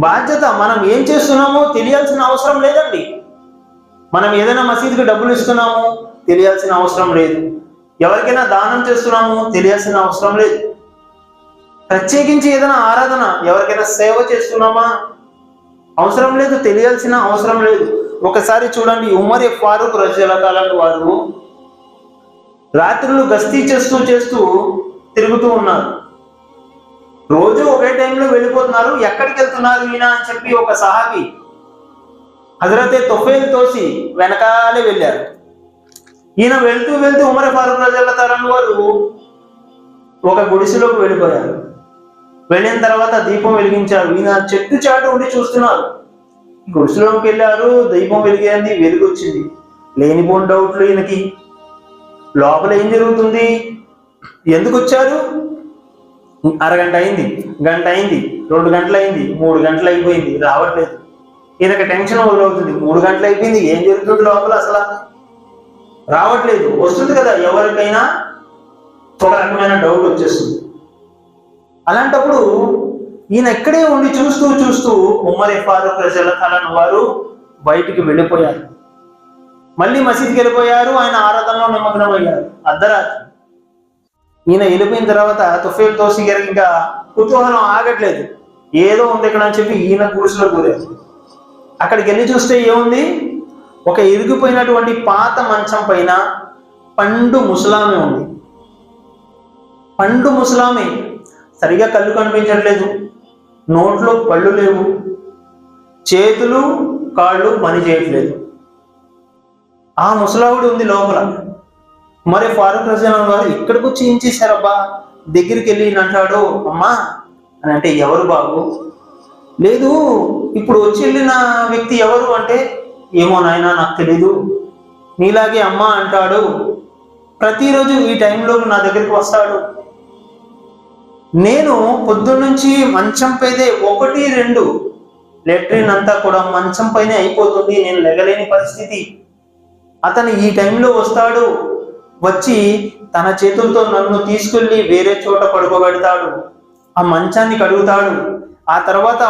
బాధ్యత మనం ఏం చేస్తున్నామో తెలియాల్సిన అవసరం లేదండి. మనం ఏదైనా మసీదుకి డబ్బులు ఇస్తున్నాము తెలియాల్సిన అవసరం లేదు. ఎవరికైనా దానం చేస్తున్నాము తెలియాల్సిన అవసరం లేదు. ప్రత్యేకించి ఏదైనా ఆరాధన ఎవరికైనా సేవ చేస్తున్నామా? అవసరం లేదు తెలియాల్సిన అవసరం లేదు. ఒకసారి చూడండి ఉమర్ ఫారూక్ రజల వారు రాత్రులు గస్తీ చేస్తూ చేస్తూ తిరుగుతూ ఉన్నారు. రోజు ఒకే టైంలో వెళ్ళిపోతున్నారు. ఎక్కడికి వెళ్తున్నారు ఈయన అని చెప్పి ఒక సహాబి హజరతే తొఫేల్ తోసి వెనకాలే వెళ్ళారు. ఈయన వెళ్తూ వెళ్తూ ఉమర ఫారూక్ రజల్ల తరం వారు ఒక గుడిసెలోకి వెళ్ళిపోయారు. వెళ్ళిన తర్వాత దీపం వెలిగించారు. ఈయన చెట్టు చాటు ఉండి చూస్తున్నారు. గుడిసెలోకి వెళ్ళారు. దీపం వెలిగింది వెలుగు వచ్చింది లేనిపోని డౌట్లు ఈయనకి. లోపల ఏం జరుగుతుంది? ఎందుకు వచ్చారు? అరగంట అయింది గంట అయింది రెండు గంటలు అయింది మూడు గంటలు అయిపోయింది రావట్లేదు. ఈయనకి టెన్షన్ మొదలవుతుంది. మూడు గంటలు అయిపోయింది ఏం జరుగుతుంది లోపల అసలు? రావట్లేదు. వస్తుంది కదా ఎవరికైనా ఒక రకమైన డౌట్ వచ్చేస్తుంది. అలాంటప్పుడు ఈయన ఎక్కడే ఉండి చూస్తూ చూస్తూ ఉమ్మర్ ఫారూక్ రజలతాలను వారు బయటికి వెళ్ళిపోయారు. మళ్ళీ మసీద్కి వెళ్ళిపోయారు ఆయన ఆరాధనలో నిమగ్నమయ్యారు. అర్ధరాత్రి. ఈయన వెళ్ళిపోయిన తర్వాత తుఫేల్ తోసి గారికి ఇంకా కుతూహలం ఆగట్లేదు. ఏదో ఉంది ఇక్కడ అని చెప్పి ఈయన గుడిసెలో కూరారు అక్కడికి వెళ్ళి చూస్తే ఏముంది? ఒక ఇరిగిపోయినటువంటి పాత మంచం పైన పండు ముసలామె ఉంది. పండు ముసలామి సరిగా కళ్ళు కనిపించట్లేదు. నోట్లో పళ్ళు లేవు. చేతులు కాళ్ళు పని చేయట్లేదు ఆ ముసలావుడు ఉంది లోపల. మరి ఫారూక్ రజాన్ గారు ఇక్కడికి వచ్చి ఏం చేశారబ్బా? దగ్గరికి వెళ్ళి అంటాడు అమ్మా అని అంటే ఎవరు బాబు? లేదు ఇప్పుడు వచ్చి వెళ్ళిన వ్యక్తి ఎవరు? అంటే ఏమో నాయన నాకు తెలీదు. నీలాగే అమ్మ అంటాడు. ప్రతిరోజు ఈ టైంలో నా దగ్గరికి వస్తాడు. నేను పొద్దున్నుంచి మంచం పైదే ఒకటి రెండు లెట్రిన్ అంతా కూడా మంచం పైనే అయిపోతుంది నేను లెగలేని పరిస్థితి. అతను ఈ టైంలో వస్తాడు. వచ్చి తన చేతులతో నన్ను తీసుకెళ్ళి వేరే చోట పడుకోబెడతాడు. ఆ మంచాన్ని కడుగుతాడు. ఆ తర్వాత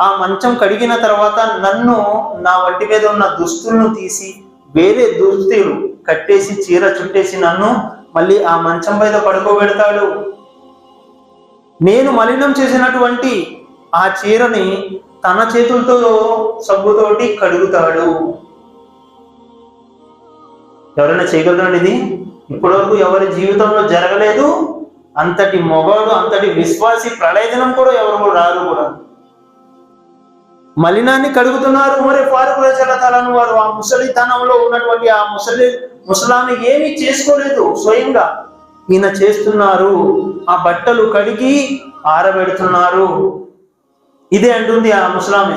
ఆ మంచం కడిగిన తర్వాత నన్ను నా వంటి మీద ఉన్న దుస్తులను తీసి వేరే దుస్తులు కట్టేసి చీర చుట్టేసి నన్ను మళ్ళీ ఆ మంచం మీద పడుకోబెడతాడు. నేను మలినం చేసినటువంటి ఆ చీరని తన చేతులతో సబ్బుతోటి కడుగుతాడు. ఎవరైనా చేయగలరండి ఇది? ఇప్పటివరకు ఎవరి జీవితంలో జరగలేదు అంతటి మొగాడు అంతటి విశ్వాసి ప్రళయజనం కూడా ఎవరు కూడా రారు కూడా. మలినాన్ని కడుగుతున్నారు మరి ఫారూక్ రచలతాలను వారు. ఆ ముసలితనంలో ఉన్నటువంటి ఆ ముసలి ముసలాన్ని ఏమీ చేసుకోలేదు స్వయంగా. ఈయన చేస్తున్నారు ఆ బట్టలు కడిగి ఆరబెడుతున్నారు. ఇదే అంటుంది ఆ ముసలామె.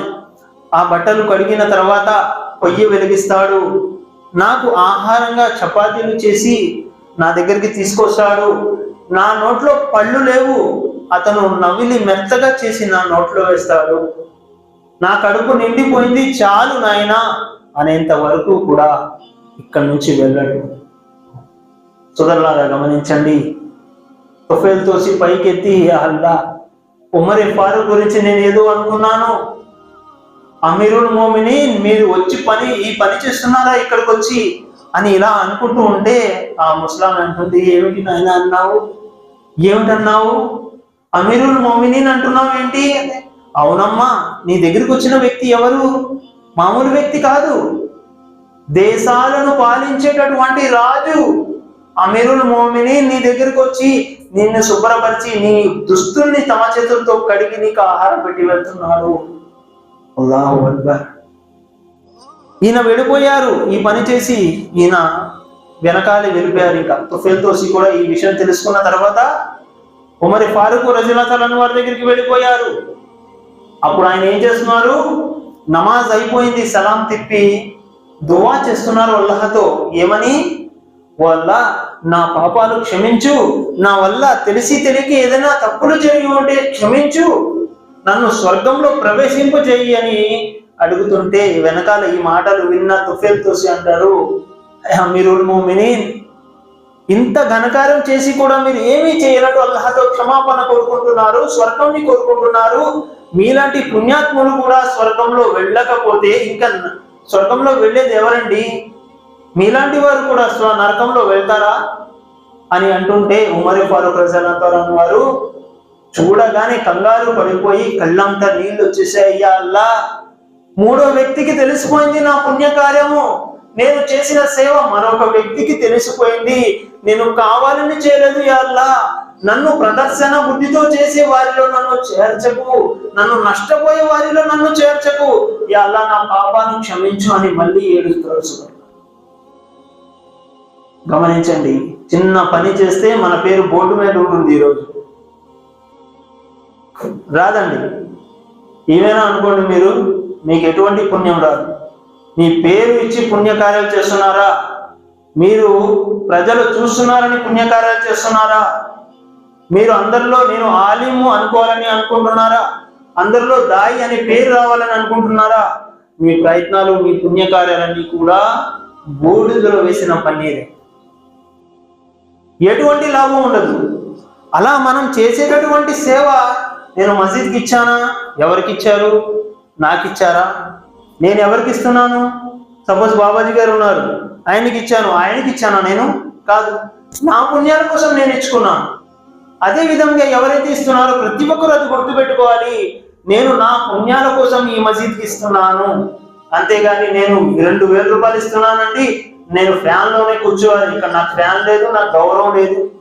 ఆ బట్టలు కడిగిన తర్వాత పొయ్యి వెలిగిస్తాడు. నాకు ఆహారంగా చపాతీలు చేసి నా దగ్గరికి తీసుకొస్తాడు. నా నోట్లో పళ్ళు లేవు. అతను నవ్విలి మెత్తగా చేసి నా నోట్లో వేస్తాడు. నా కడుపు నిండిపోయింది. చాలు నాయనా అనేంత వరకు కూడా ఇక్కడి నుంచి వెళ్ళడు. సోదరులారా గమనించండి. తుఫేల్ తోసి పైకెత్తి అల్లా ఉమర్ ఫారూక్ గురించి నేను ఏదో అనుకున్నాను. అమీరుల్ మోమిని మీరు వచ్చి పని ఈ పని చేస్తున్నారా ఇక్కడికి వచ్చి అని ఇలా అనుకుంటూ ఉంటే ఆ ముస్లాం అంటుంది ఏమిటి నాయన అన్నావు? ఏమిటన్నావు? అమీరుల్ మోమినిన్ అంటున్నావు ఏంటి? అవునమ్మా నీ దగ్గరికి వచ్చిన వ్యక్తి ఎవరు? మామూలు వ్యక్తి కాదు. దేశాలను పాలించేటటువంటి రాజు అమీరుల్ మోమిని నీ దగ్గరికి వచ్చి నిన్ను శుభ్రపరిచి నీ దుస్తుల్ని తమ చేతులతో కడిగి నీకు ఆహారం పెట్టి వెళ్తున్నాడు. అల్లాహు అక్బర్. ఈయన వెళ్ళిపోయారు ఈ పని చేసి ఈయన వెనకాలే వెళ్ళిపోయారు ఇంకా. తుఫెల్ తోసి కూడా ఈ విషయం తెలుసుకున్న తర్వాత ఉమరి ఫారూక్ రజులతలను వారి దగ్గరికి వెళ్ళిపోయారు. అప్పుడు ఆయన ఏం చేస్తున్నారు? నమాజ్ అయిపోయింది సలాం తిప్పి దువా చేస్తున్నారు అల్లహతో. ఏమని? వల్ల నా పాపాలు క్షమించు నా వల్ల తెలిసి తెలియక ఏదైనా తప్పులు జరిగి ఉంటే క్షమించు నన్ను స్వర్గంలో ప్రవేశింపు చేయి అని అడుగుతుంటే వెనకాల ఈ మాటలు విన్న తుఫేల్ తోసి అంటారు అమీరుల్ మోమినీన్ ఇంత ఘనకారం చేసి కూడా మీరు ఏమీ చేయనట్టు అల్లహతో క్షమాపణ కోరుకుంటున్నారు స్వర్గంని కోరుకుంటున్నారు. మీలాంటి పుణ్యాత్ములు కూడా స్వర్గంలో వెళ్ళకపోతే ఇంకా స్వర్గంలో వెళ్ళేది ఎవరండి? మీలాంటి వారు కూడా స్వ నరకంలో వెళ్తారా? అని అంటుంటే ఉమర్ ఫారూక్ రజాలంతారని వారు చూడగానే కంగారు పడిపోయి కళ్ళంతా నీళ్ళు వచ్చేసాయి. అల్లా మూడో వ్యక్తికి తెలిసిపోయింది నా పుణ్యకార్యము. నేను చేసిన సేవ మరొక వ్యక్తికి తెలిసిపోయింది. నేను కావాలని చేయలేదు యాల్లా నన్ను ప్రదర్శన బుద్ధితో చేసే వారిలో నన్ను చేర్చకు. నన్ను నష్టపోయే వారిలో నన్ను చేర్చకు. యా నా పాపాను క్షమించు అని మళ్ళీ ఏడుస్తారు గమనించండి చిన్న పని చేస్తే మన పేరు బోర్డు మీద ఉంటుంది ఈరోజు. రాదండి. ఏమైనా అనుకోండి మీరు మీకు ఎటువంటి పుణ్యం రాదు. మీ పేరు ఇచ్చి పుణ్యకార్యాలు చేస్తున్నారా? మీరు ప్రజలు చూస్తున్నారని పుణ్యకార్యాలు చేస్తున్నారా? మీరు అందరిలో నేను ఆలిము అనుకోవాలని అనుకుంటున్నారా? అందరిలో దాయి అనే పేరు రావాలని అనుకుంటున్నారా? మీ ప్రయత్నాలు మీ పుణ్యకార్యాలన్నీ కూడా బూడిదలో వేసిన పన్నీరే. ఎటువంటి లాభం ఉండదు. అలా మనం చేసేటటువంటి సేవ నేను మసీద్కి ఇచ్చానా ఎవరికి ఇచ్చారు నాకు ఇచ్చారా నేను ఎవరికి ఇస్తున్నాను సపోజ్ బాబాజీ గారు ఉన్నారు. ఆయనకి ఇచ్చాను ఆయనకి ఇచ్చానా నేను? కాదు. నా పుణ్యాల కోసం నేను ఇచ్చుకున్నాను అదే విధంగా ఎవరైతే ఇస్తున్నారో ప్రతి ఒక్కరు అది గుర్తుపెట్టుకోవాలి. నేను నా పుణ్యాల కోసం ఈ మసీద్కి ఇస్తున్నాను అంతేగాని నేను రెండు వేల రూపాయలు ఇస్తున్నానండి. నేను ఫ్యాన్లోనే కూర్చోవాలి. ఇక్కడ నాకు ఫ్యాన్ లేదు నాకు గౌరవం లేదు.